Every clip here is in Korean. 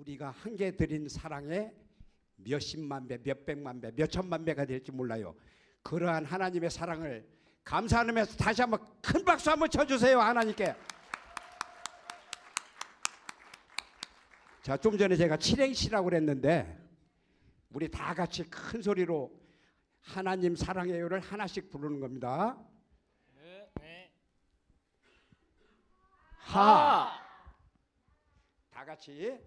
우리가 한 개 드린 사랑에 몇십만 배, 몇백만 배, 몇천만 배가 될지 몰라요. 그러한 하나님의 사랑을 감사하면서 다시 한번 큰 박수 한번 쳐주세요 하나님께. 자, 좀 전에 제가 칠행시라고 그랬는데 우리 다 같이 큰 소리로 하나님 사랑해요를 하나씩 부르는 겁니다. 네. 하. 다 같이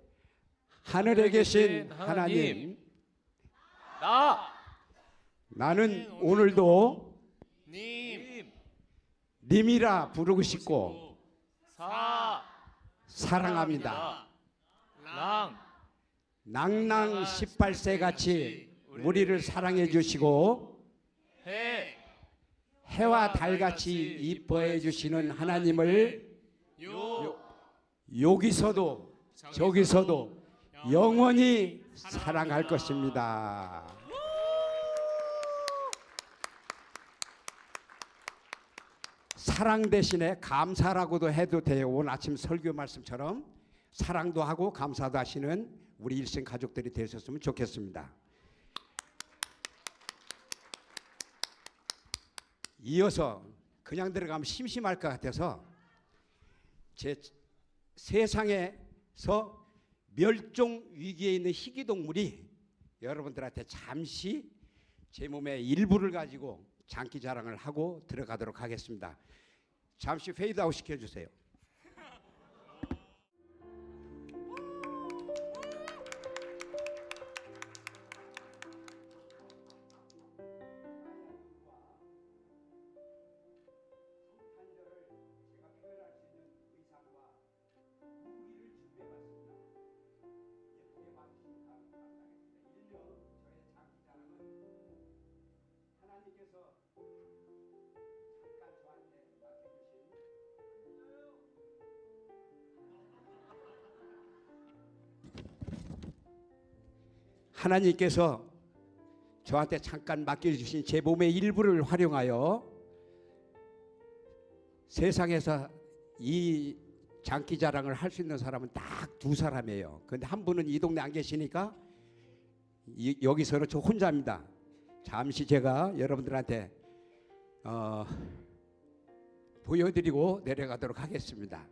하늘에 계신 하나님, 나. 나는 오늘도 님. 님이라 부르고 싶고 사. 사랑합니다. 랑. 낭낭 18세 같이 우리를 사랑해 주시고 해. 해와 달같이 이뻐해 주시는 하나님을 요. 여기서도 저기서도 영원히 사랑할 것입니다. 사랑 대신에 감사라고도 해도 돼요. 오늘 아침 설교 말씀처럼 사랑도 하고 감사도 하시는 우리 일생 가족들이 되셨으면 좋겠습니다. 이어서 그냥 들어가면 심심할 것 같아서 제 세상에서 멸종 위기에 있는 희귀 동물이 여러분들한테 잠시 제 몸의 일부를 가지고 장기 자랑을 하고 들어가도록 하겠습니다. 잠시 페이드아웃 시켜주세요. 하나님께서 저한테 잠깐 맡겨주신 제 몸의 일부를 활용하여 세상에서 이 장기 자랑을 할 수 있는 사람은 딱 두 사람이에요. 근데 한 분은 이 동네 안 계시니까 이- 여기서는 저 혼자입니다. 잠시 제가 여러분들한테 어, 보여드리고 내려가도록 하겠습니다.